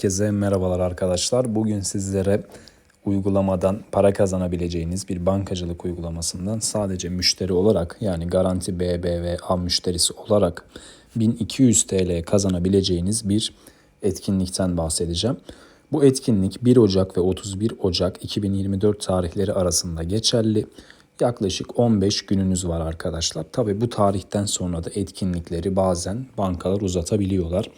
Herkese merhabalar arkadaşlar. Bugün sizlere uygulamadan para kazanabileceğiniz bir bankacılık uygulamasından sadece müşteri olarak yani Garanti BBVA müşterisi olarak 1200 TL kazanabileceğiniz bir etkinlikten bahsedeceğim. Bu etkinlik 1 Ocak ve 31 Ocak 2024 tarihleri arasında geçerli. Yaklaşık 15 gününüz var arkadaşlar. Tabi bu tarihten sonra da etkinlikleri bazen bankalar uzatabiliyorlar.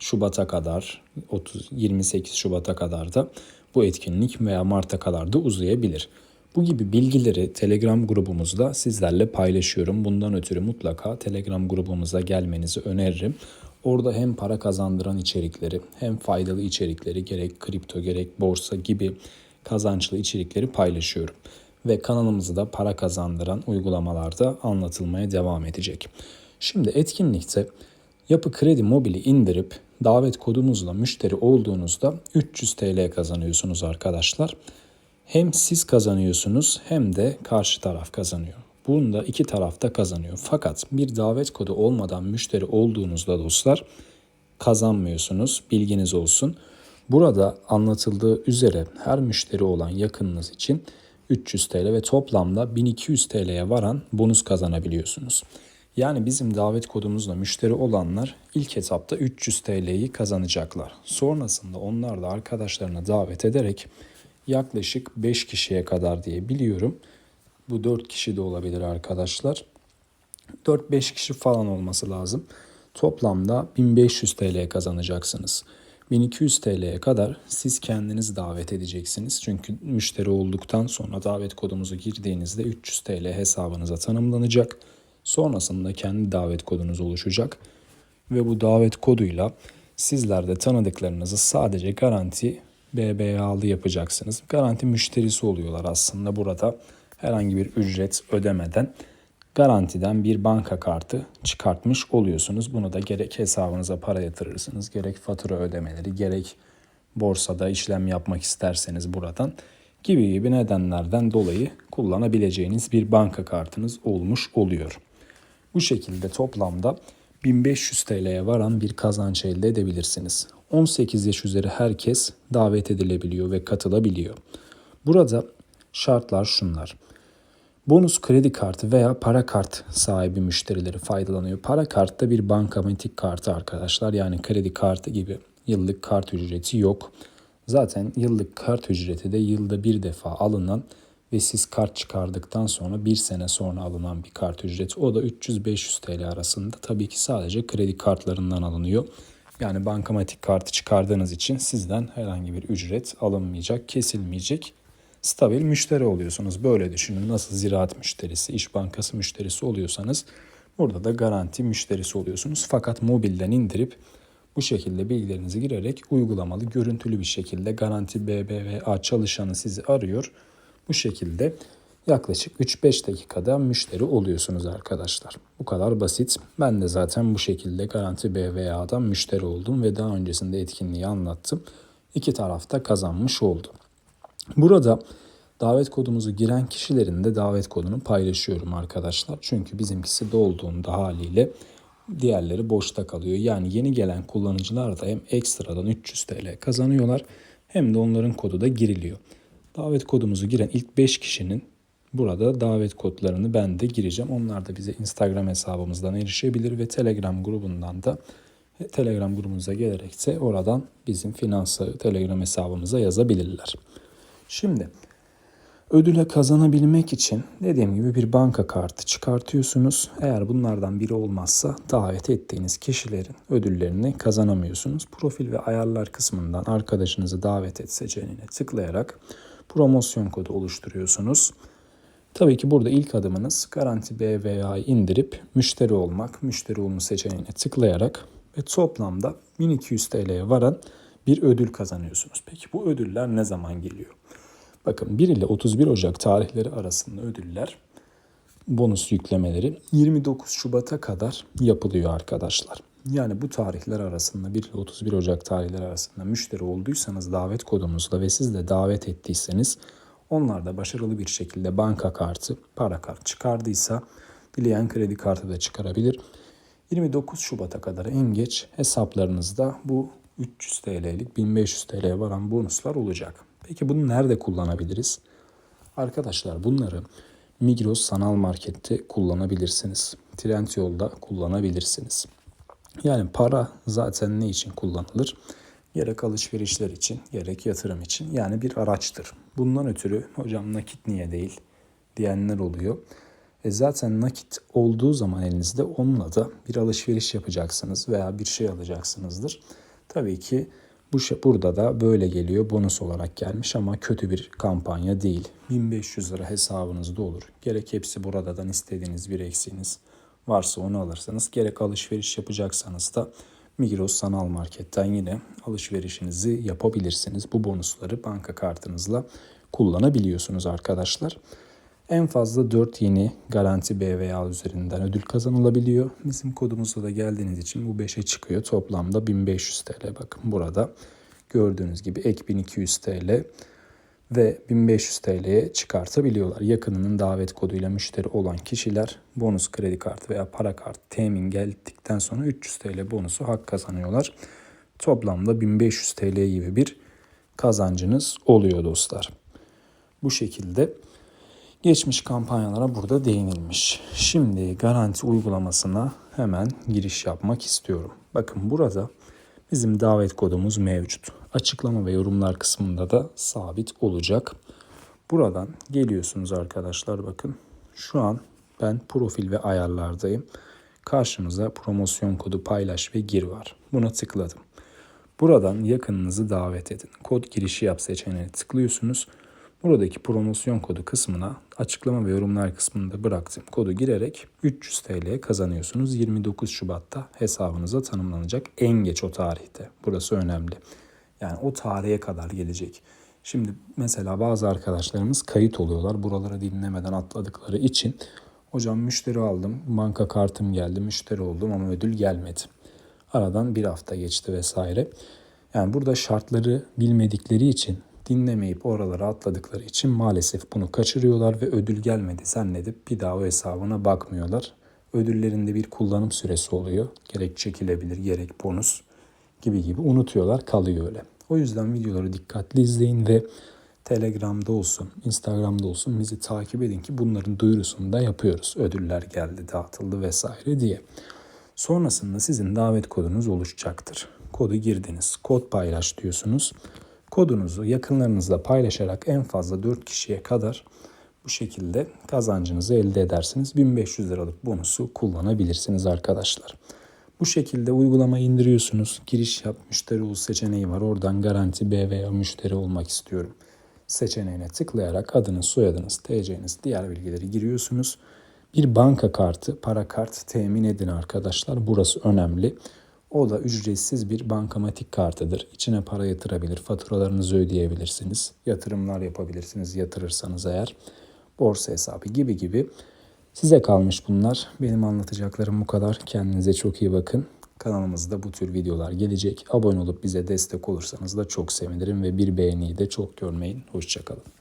Şubat'a kadar 30 28 Şubat'a kadar da bu etkinlik veya Mart'a kadar da uzayabilir. Bu gibi bilgileri Telegram grubumuzda sizlerle paylaşıyorum. Bundan ötürü mutlaka Telegram grubumuza gelmenizi öneririm. Orada hem para kazandıran içerikleri hem faydalı içerikleri gerek kripto gerek borsa gibi kazançlı içerikleri paylaşıyorum. Ve kanalımızda para kazandıran uygulamalarda anlatılmaya devam edecek. Şimdi etkinlikte Yapı Kredi Mobil'i indirip davet kodunuzla müşteri olduğunuzda 300 TL kazanıyorsunuz arkadaşlar. Hem siz kazanıyorsunuz hem de karşı taraf kazanıyor. Bunda iki taraf da kazanıyor. Fakat bir davet kodu olmadan müşteri olduğunuzda dostlar kazanmıyorsunuz. Bilginiz olsun. Burada anlatıldığı üzere her müşteri olan yakınınız için 300 TL ve toplamda 1200 TL'ye varan bonus kazanabiliyorsunuz. Yani bizim davet kodumuzla müşteri olanlar ilk etapta 300 TL'yi kazanacaklar. Sonrasında onlar da arkadaşlarına davet ederek yaklaşık 5 kişiye kadar diye biliyorum. Bu 4 kişi de olabilir arkadaşlar. 4-5 kişi falan olması lazım. Toplamda 1500 TL kazanacaksınız. 1200 TL'ye kadar siz kendiniz davet edeceksiniz. Çünkü müşteri olduktan sonra davet kodumuzu girdiğinizde 300 TL hesabınıza tanımlanacak. Sonrasında kendi davet kodunuz oluşacak ve bu davet koduyla sizler de tanıdıklarınızı sadece garanti BBA'lı yapacaksınız. Garanti müşterisi oluyorlar aslında burada herhangi bir ücret ödemeden garantiden bir banka kartı çıkartmış oluyorsunuz. Bunu da gerek hesabınıza para yatırırsınız, gerek fatura ödemeleri, gerek borsada işlem yapmak isterseniz buradan gibi gibi nedenlerden dolayı kullanabileceğiniz bir banka kartınız olmuş oluyor. Bu şekilde toplamda 1500 TL'ye varan bir kazanç elde edebilirsiniz. 18 yaş üzeri herkes davet edilebiliyor ve katılabiliyor. Burada şartlar şunlar. Bonus kredi kartı veya para kart sahibi müşterileri faydalanıyor. Para kartta bir bankamatik kartı arkadaşlar. Yani kredi kartı gibi yıllık kart ücreti yok. Zaten yıllık kart ücreti de yılda bir defa alınan ve siz kart çıkardıktan sonra bir sene sonra alınan bir kart ücreti. O da 300-500 TL arasında. Tabii ki sadece kredi kartlarından alınıyor. Yani bankamatik kartı çıkardığınız için sizden herhangi bir ücret alınmayacak, kesilmeyecek. Stabil müşteri oluyorsunuz. Böyle düşünün. Nasıl ziraat müşterisi, iş bankası müşterisi oluyorsanız burada da garanti müşterisi oluyorsunuz. Fakat mobilden indirip bu şekilde bilgilerinizi girerek uygulamalı, görüntülü bir şekilde Garanti BBVA çalışanı sizi arıyor bu şekilde yaklaşık 3-5 dakikada müşteri oluyorsunuz arkadaşlar. Bu kadar basit. Ben de zaten bu şekilde Garanti BVA'dan müşteri oldum ve daha öncesinde etkinliği anlattım. İki tarafta kazanmış oldu. Burada davet kodumuzu giren kişilerin de davet kodunu paylaşıyorum arkadaşlar. Çünkü bizimkisi dolduğunda haliyle diğerleri boşta kalıyor. Yani yeni gelen kullanıcılar da hem ekstradan 300 TL kazanıyorlar hem de onların kodu da giriliyor. Davet kodumuzu giren ilk 5 kişinin burada davet kodlarını ben de gireceğim. Onlar da bize Instagram hesabımızdan erişebilir ve Telegram grubundan da Telegram grubumuza gelerek de oradan bizim finansı Telegram hesabımıza yazabilirler. Şimdi ödüle kazanabilmek için dediğim gibi bir banka kartı çıkartıyorsunuz. Eğer bunlardan biri olmazsa davet ettiğiniz kişilerin ödüllerini kazanamıyorsunuz. Profil ve ayarlar kısmından arkadaşınızı davet et seçeneğine tıklayarak promosyon kodu oluşturuyorsunuz. Tabii ki burada ilk adımınız Garanti BVA'yı indirip müşteri olmak, müşteri olma seçeneğine tıklayarak ve toplamda 1200 TL'ye varan bir ödül kazanıyorsunuz. Peki bu ödüller ne zaman geliyor? Bakın 1 ile 31 Ocak tarihleri arasında ödüller bonus yüklemeleri 29 Şubat'a kadar yapılıyor arkadaşlar. Yani bu tarihler arasında 1 ile 31 Ocak tarihleri arasında müşteri olduysanız davet kodumuzla ve siz de davet ettiyseniz onlar da başarılı bir şekilde banka kartı, para kart çıkardıysa dileyen kredi kartı da çıkarabilir. 29 Şubat'a kadar en geç hesaplarınızda bu 300 TL'lik 1500 TL'ye varan bonuslar olacak. Peki bunu nerede kullanabiliriz? Arkadaşlar bunları Migros sanal markette kullanabilirsiniz. Trendyol'da kullanabilirsiniz. Yani para zaten ne için kullanılır? Gerek alışverişler için, gerek yatırım için. Yani bir araçtır. Bundan ötürü hocam nakit niye değil diyenler oluyor. E zaten nakit olduğu zaman elinizde onunla da bir alışveriş yapacaksınız veya bir şey alacaksınızdır. Tabii ki bu şey burada da böyle geliyor bonus olarak gelmiş ama kötü bir kampanya değil. 1500 lira hesabınızda olur. Gerek hepsi buradan istediğiniz bir eksiğiniz varsa onu alırsanız gerek alışveriş yapacaksanız da Migros sanal marketten yine alışverişinizi yapabilirsiniz. Bu bonusları banka kartınızla kullanabiliyorsunuz arkadaşlar. En fazla 4 yeni garanti BVA üzerinden ödül kazanılabiliyor. Bizim kodumuzla da geldiğiniz için bu 5'e çıkıyor. Toplamda 1500 TL bakın burada gördüğünüz gibi ek 1200 TL ve 1500 TL'ye çıkartabiliyorlar. Yakınının davet koduyla müşteri olan kişiler bonus kredi kartı veya para kartı temin geldikten sonra 300 TL bonusu hak kazanıyorlar. Toplamda 1500 TL gibi bir kazancınız oluyor dostlar. Bu şekilde geçmiş kampanyalara burada değinilmiş. Şimdi garanti uygulamasına hemen giriş yapmak istiyorum. Bakın burada bizim davet kodumuz mevcut. Açıklama ve yorumlar kısmında da sabit olacak. Buradan geliyorsunuz arkadaşlar bakın. Şu an ben profil ve ayarlardayım. Karşımıza promosyon kodu paylaş ve gir var. Buna tıkladım. Buradan yakınınızı davet edin. Kod girişi yap seçeneğine tıklıyorsunuz. Buradaki promosyon kodu kısmına açıklama ve yorumlar kısmında bıraktım. Kodu girerek 300 TL kazanıyorsunuz. 29 Şubat'ta hesabınıza tanımlanacak en geç o tarihte. Burası önemli. Yani o tarihe kadar gelecek. Şimdi mesela bazı arkadaşlarımız kayıt oluyorlar. Buraları dinlemeden atladıkları için hocam müşteri aldım, banka kartım geldi, müşteri oldum ama ödül gelmedi. Aradan bir hafta geçti vesaire. Yani burada şartları bilmedikleri için dinlemeyip oralara atladıkları için maalesef bunu kaçırıyorlar ve ödül gelmedi zannedip bir daha o hesabına bakmıyorlar. Ödüllerinde bir kullanım süresi oluyor. Gerek çekilebilir gerek bonus gibi gibi unutuyorlar kalıyor öyle. O yüzden videoları dikkatli izleyin ve Telegram'da olsun, Instagram'da olsun bizi takip edin ki bunların duyurusunu da yapıyoruz. Ödüller geldi, dağıtıldı vesaire diye. Sonrasında sizin davet kodunuz oluşacaktır. Kodu girdiniz, kod paylaş diyorsunuz. Kodunuzu yakınlarınızla paylaşarak en fazla 4 kişiye kadar bu şekilde kazancınızı elde edersiniz. 1500 liralık bonusu kullanabilirsiniz arkadaşlar. Bu şekilde uygulamayı indiriyorsunuz. Giriş yap müşteri ol seçeneği var. Oradan garanti B veya müşteri olmak istiyorum seçeneğine tıklayarak adınız, soyadınız, TC'niz, diğer bilgileri giriyorsunuz. Bir banka kartı, para kart temin edin arkadaşlar. Burası önemli. O da ücretsiz bir bankamatik kartıdır. İçine para yatırabilir, faturalarınızı ödeyebilirsiniz. Yatırımlar yapabilirsiniz yatırırsanız eğer. Borsa hesabı gibi gibi. Size kalmış bunlar. Benim anlatacaklarım bu kadar. Kendinize çok iyi bakın. Kanalımızda bu tür videolar gelecek. Abone olup bize destek olursanız da çok sevinirim ve bir beğeniyi de çok görmeyin. Hoşçakalın.